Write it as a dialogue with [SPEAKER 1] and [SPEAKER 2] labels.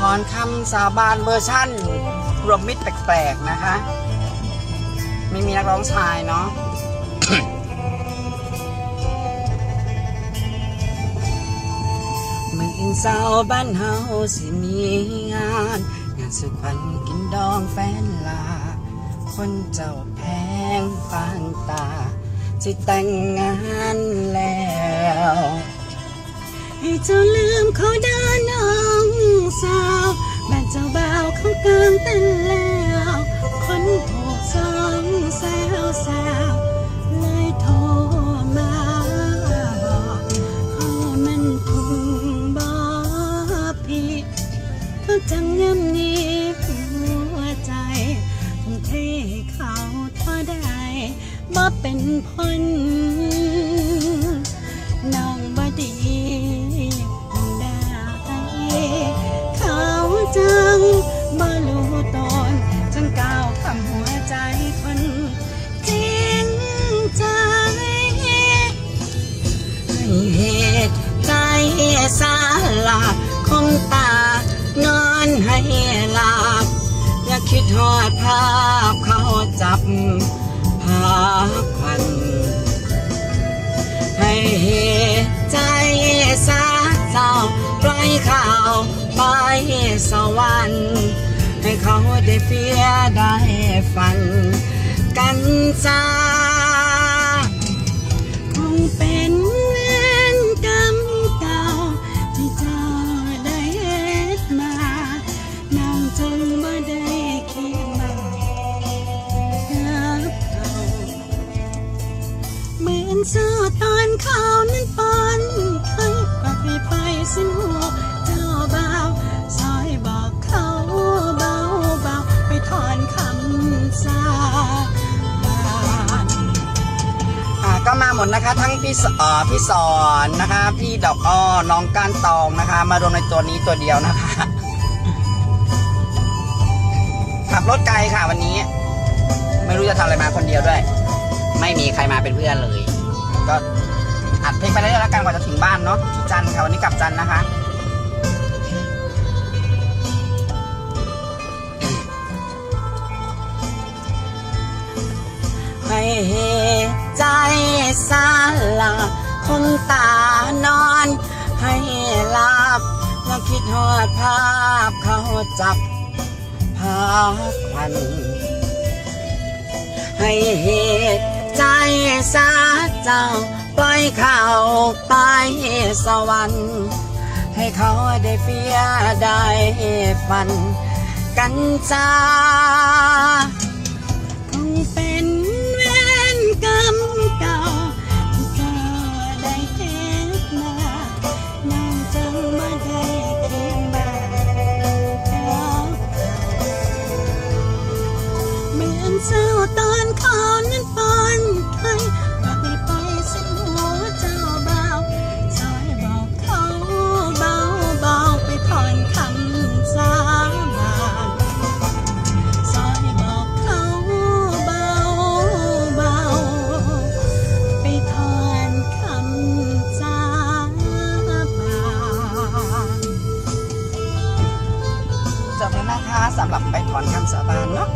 [SPEAKER 1] ถอนคำสาบานเวอร์ชั่น รวมมิตรแปลกๆนะคะ ไม่มีนักร้องชายเนาะมืออินเศร้าบ้านเฮาสิมีงาน งานสุขวัญกินดองแฟนลา คนเจ้าแพงปานตาสิแต่งงานแล้ว ให้เจ้าลืมเขาเดิน เขาเกินเต้นแล้วคนถูกสองแซวแซวเลยโทรมาบอกเขามันคงบอผิดเขาจังย้ำนี้หัวใจทุ่มเทเขาท่าใดบ่เป็นผลน้องบดี รู้ตนจนก้าวคำหัวใจคนจริงใจให้เหตุใจสาลาคงตานอนให้หลับอย่าคิดทอดภาพเขาจับภาพควันให้เหตุใจสาเจ้าปล่อยข่าวไปสวรรค์ ให้เขาได้เฟียได้ฝันกันจ้าคงเป็นเวรกรรมเก่าที่เจ้าได้เฮ็ดมาน้องจึงบ่ได้คิดมากับเขาเหมือนเสื้อตอนเขานั้นปอนเคยปากให้ไปสิ้นหัว ก็มาหมดนะคะ ทั้งพี่สเอ่อพี่สอนนะคะ พี่ดอกอ้อน้องก้านตองนะคะ มารวมในตัวนี้ตัวเดียวนะคะ ขับรถไกลค่ะวันนี้ ไม่รู้จะทำอะไรมาคนเดียวด้วย ไม่มีใครมาเป็นเพื่อนเลย ก็อัดเพลงไปเรื่อยๆแล้วกันกว่าจะถึงบ้านเนาะที่จันค่ะวันนี้กลับจันนะคะให้ สาลาคงตานอนให้หลับแล้วคิดทอดภาพเขาจับภาควัน ให้เหตุใจสาเจ้าปล่อยเขาไปสวรรค์ให้เขาได้เฟียได้ฝันกันจ้า นะคะสำหรับไปถอนคำสาบานเนาะ